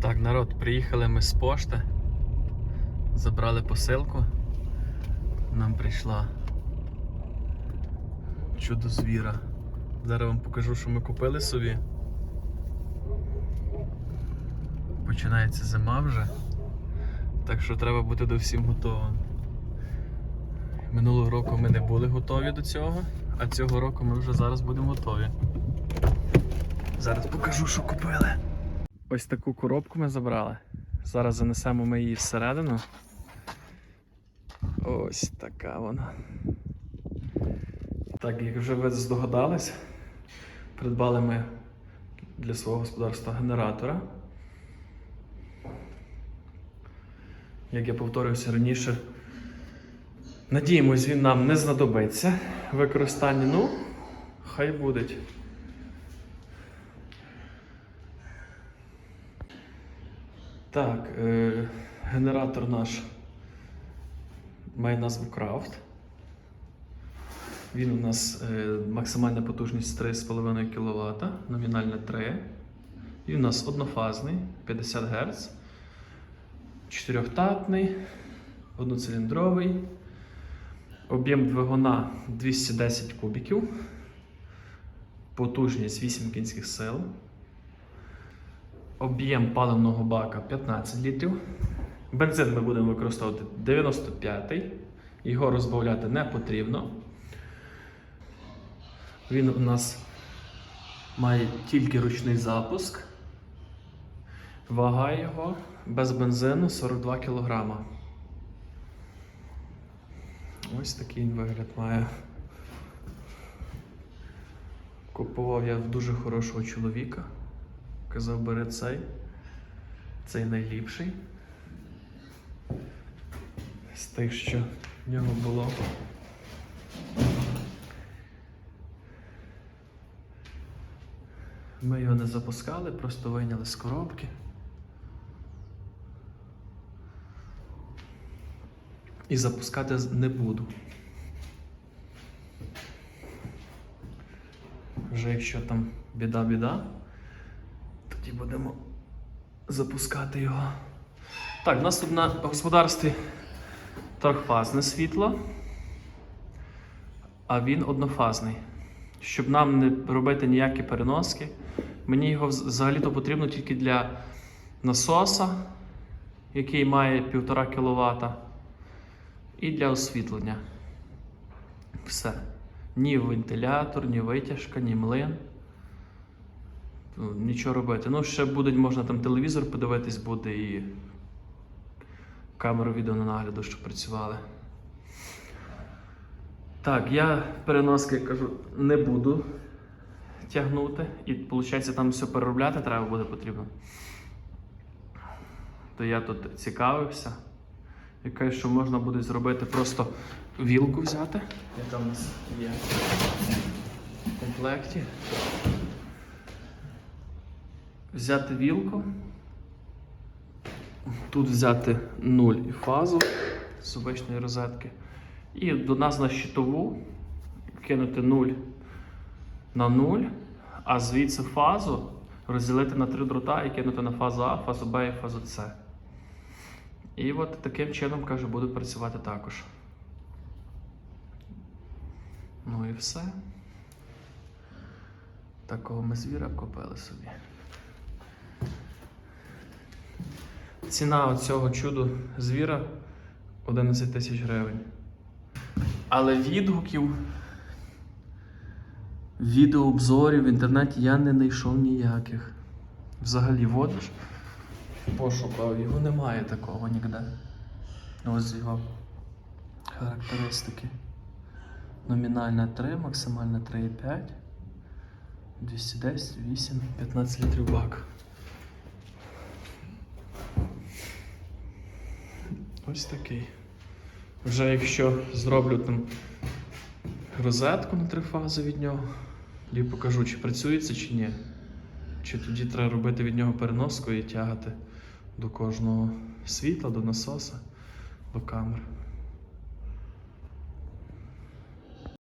Так, народ, приїхали ми з пошти. Забрали посилку. Нам прийшла чудо звіра. Зараз вам покажу, що ми купили собі. Починається зима вже. Так що треба бути до всім готовим. Минулого року ми не були готові до цього, а цього року ми вже зараз будемо готові. Зараз покажу, що купили. Ось таку коробку ми забрали. Зараз занесемо ми її всередину. Ось така вона. Так, як вже ви здогадались, придбали ми для свого господарства генератора. Як я повторювався раніше, надіємось, він нам не знадобиться в використанні. Ну, хай буде. Так, е, генератор наш має назву Крафт. Він у нас е, максимальна потужність 3,5 кВт, номінальна 3. Він у нас однофазний 50 Гц, чотирьохтатний, одноциліндровий. Об'єм двигуна 210 кубіків, потужність 8 кінських сил. Об'єм паливного бака 15 літрів. Бензин ми будемо використовувати 95-й. Його розбавляти не потрібно. Він у нас має тільки ручний запуск. Вага його без бензину 42 кг. Ось такий він вигляд має. Купував я в дуже хорошого чоловіка. Казав, бери цей. Цей найліпший. З тих, що в нього було. Ми його не запускали, просто вийняли з коробки. І запускати не буду. Вже якщо там біда-біда, тоді будемо запускати його. Так, у нас тут на господарстві трьохфазне світло, а він однофазний. Щоб нам не робити ніякі переноски, мені його взагалі-то потрібно тільки для насоса, який має 1,5 кВт, і для освітлення. Все. Ні вентилятор, ні витяжка, ні млин. Нічого робити. Ну, ще буде, можна там телевізор подивитись, буде і камеру відеонагляду, щоб працювали. Так, я переноски кажу, не буду тягнути. І виходить, там все переробляти треба буде потрібно. То я тут цікавився. Я кажу, що можна буде зробити просто вілку взяти. Яка в нас є в комплекті. Взяти вілку. Тут взяти 0 і фазу з обичної розетки. І до нас на щитову кинути 0 на 0, а звідси фазу розділити на три дрота і кинути на фазу А, фазу Б і фазу С. І от таким чином, каже, буду працювати також. Ну і все. Такого ми звіра купили собі. Ціна цього чуду звіра 11 тисяч гривень. Але відгуків, відеообзорів в інтернеті я не знайшов ніяких. Взагалі водиш, пошукав, його немає такого ніде. Ось його характеристики. Номінальна 3, максимальна 3,5. 210, 8, 15 літрів бак. Ось такий. Вже якщо зроблю там розетку на три фази від нього, і покажу, чи працює це, чи ні. Чи тоді треба робити від нього переноску і тягати до кожного світла, до насоса, до камер.